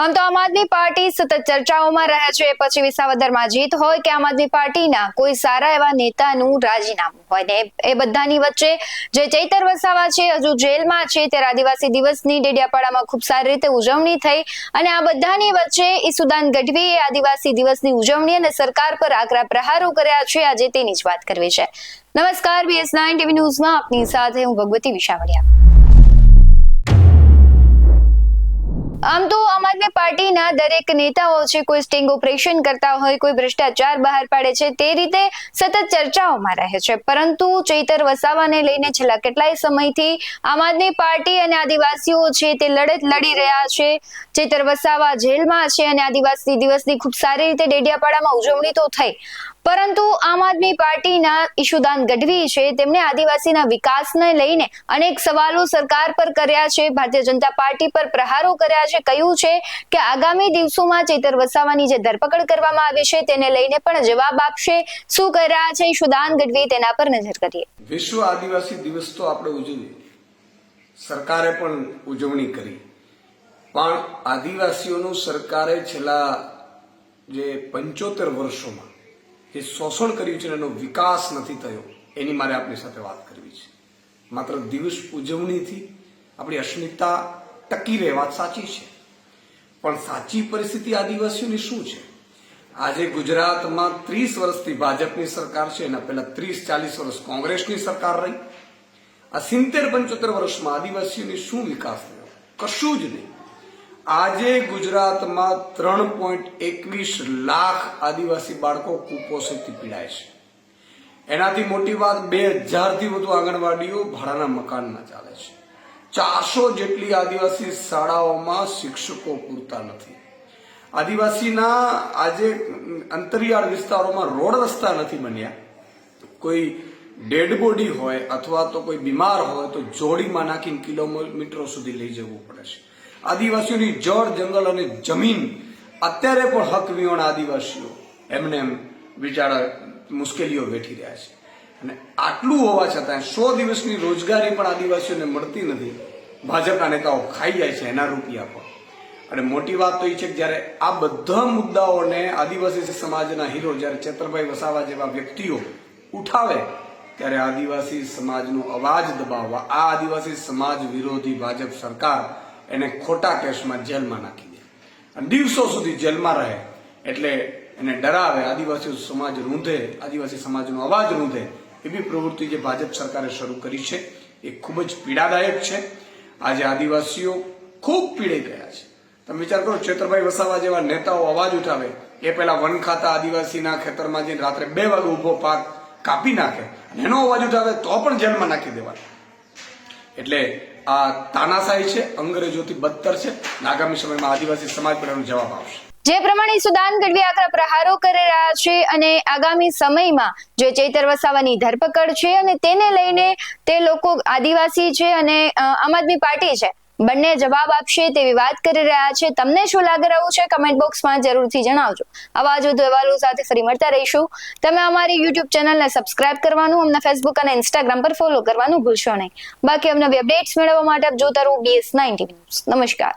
આમ તો આમ આદમી પાર્ટી સતત ચર્ચાઓમાં રહે છે. પછી વિસાવદરમાં જીત હોય કે આમ આદમી પાર્ટીના કોઈ સારા એવા નેતાનું રાજીનામું હોય ને એ બધાની વચ્ચે જે ચૈતર વસાવા છે, હજુ જેલમાં છે, ત્યારે આદિવાસી દિવસની ડેડિયાપાડામાં ખૂબ સારી રીતે ઉજવણી થઈ અને આ બધાની વચ્ચે ઈસુદાન ગઢવીએ આદિવાસી દિવસની ઉજવણી અને સરકાર પર આકરા પ્રહારો કર્યા છે. આજે તેની જ વાત કરવી છે. નમસ્કાર બીએસ નાઇન ટીવી ન્યૂઝમાં આપની સાથે હું ભગવતી વિશાવડિયા. આમ તો આમ આદમી પાર્ટીના દરેક નેતાઓ છે, કોઈ સ્ટિંગ ઓપરેશન કરતા હોય, કોઈ ભ્રષ્ટાચાર બહાર પાડે છે, તે રીતે સતત ચર્ચાઓમાં રહે છે. પરંતુ ચૈતર વસાવાને લઈને છેલ્લા કેટલાય સમયથી આમ આદમી પાર્ટી અને આદિવાસીઓ છે, તે લડત લડી રહ્યા છે. ચૈતર વસાવા જેલમાં છે અને આદિવાસી દિવસની ખૂબ સારી રીતે ડેડિયાપાડામાં ઉજવણી તો થઈ. પરંતુ આમ આદમી પાર્ટીના ઈશુદાન ગઢવી છે તેમણે આદિવાસીના વિકાસને લઈને અનેક સવાલો સરકાર પર કર્યા છે, ભારતીય જનતા પાર્ટી પર પ્રહારો કર્યા છે, કહ્યું છે કે આગામી દિવસોમાં ચેતર વસાવાની જે ધરપકડ કરવામાં આવી છે, તેને લઈને પણ જવાબ આપશે. શું કરી રહ્યા છે ઈશુદાન ગઢવી, તેના પર નજર કરીએ. વિશ્વ આદિવાસી દિવસ તો આપણે ઉજવીએ. સરકારે પણ ઉજવણી કરી. પણ આદિવાસીઓનું સરકારે છેલ્લા જે પંચોતેર વર્ષોમાં જે શોષણ કર્યું છે અને એનો વિકાસ નથી થયો. એની મારે આપણી સાથે વાત કરવી છે. માત્ર દિવસ ઉજવણીથી આપણી અસ્મિતા ટકી રહે વાત સાચી છે. પણ સાચી પરિસ્થિતિ આદિવાસીઓની શું છે? આજે ગુજરાતમાં ત્રીસ વર્ષથી ભાજપની સરકાર છે, એના પહેલા ત્રીસ, ચાલીસ વર્ષ કોંગ્રેસની સરકાર રહી. આ સિત્તેર, પંચોતેર વર્ષમાં આદિવાસીઓની શું વિકાસ થયો? કશું જ નહીં. આજે ગુજરાતમાં ત્રણ પોઈન્ટ એકવીસ લાખ આદિવાસી બાળકો કુપોષણથી પીડાય છે. એનાથી મોટી વાત બે હજારથી વધુ આંગણવાડીઓ ભાડાના મકાનમાં ચાલે છે. ચારસો જેટલી આદિવાસી શાળાઓમાં શિક્ષકો પૂરતા નથી. આદિવાસીના આજે અંતરિયાળ વિસ્તારોમાં રોડ રસ્તા નથી બન્યા. કોઈ ડેડ બોડી હોય અથવા તો કોઈ બીમાર હોય તો જોડીમાં નાખીને કિલોમીટરો સુધી લઈ જવું પડે છે. આદિવાસીઓની જળ, જંગલ અને જમીન અત્યારે પણ હક વિહોણા આદિવાસીઓ. એમને એમ બિચારા મુશ્કેલીઓ વેઠી રહ્યા છે. અને આટલું હોવા છતાં સો દિવસની રોજગારી પણ આદિવાસીઓને મળતી નથી. ભાજપના નેતાઓ ખાઈ જાય છે એના રૂપિયા પણ અને મોટી વાત તો એ છે કે જ્યારે આ બધા મુદ્દાઓને આદિવાસી સમાજના હીરો જ્યારે ચેતરભાઈ વસાવા જેવા વ્યક્તિઓ ઉઠાવે, ત્યારે આદિવાસી સમાજનો અવાજ દબાવવા, આ આદિવાસી સમાજ વિરોધી ભાજપ સરકાર એને ખોટા કેસમાં જેલમાં નાખી દે. દિવસો સુધી જેલમાં રહે એટલે એને ડરાવે, આદિવાસી સમાજ રૂંધે, આદિવાસી સમાજનો અવાજ રૂંધે, એવી પ્રવૃત્તિ જે ભાજપ સરકારે શરૂ કરી છે, એ ખૂબ જ પીડાદાયક છે. આજે આદિવાસીઓ ખૂબ પીડાઈ ગયા છે. તમે વિચાર કરો, ચેતરભાઈ વસાવા જેવા નેતાઓ અવાજ ઉઠાવે, એ પહેલા વન ખાતા આદિવાસીના ખેતરમાં જઈને રાત્રે બે વાગે ઊભો પાક કાપી નાખે એનો અવાજ ઉઠાવે તો પણ જેલમાં નાખી દેવાય એટલે આ તાનાશાહી છે, અંગ્રેજોથી બદતર છે, આગામી સમયમાં આદિવાસી સમાજ પર એનો જવાબ આવશે જે પ્રમાણે સુદાન ગઢવી આકરા પ્રહારો કરી રહ્યા છે અને આગામી સમયમાં જે ચૈતર વસાવાની ધરપકડ છે અને તેને લઈને તે લોકો આદિવાસી છે અને આમ આદમી પાર્ટી છે બંને જવાબ આપશે તેવી વાત કરી રહ્યા છે. તમને શું લાગી રહ્યું છે? કમેન્ટ બોક્સમાં જરૂરથી જણાવજો. આવા જ અહેવાલો સાથે ફરી મળતા રહીશું. તમે અમારી યુટ્યુબ ચેનલને સબસ્ક્રાઇબ કરવાનું, અમને ફેસબુક અને ઇન્સ્ટાગ્રામ પર ફોલો કરવાનું ભૂલશો નહીં. બાકી અમને અપડેટ્સ મેળવવા માટે આપ જોતા રહો બીએસ નાઇન્ટી ન્યૂઝ નમસ્કાર.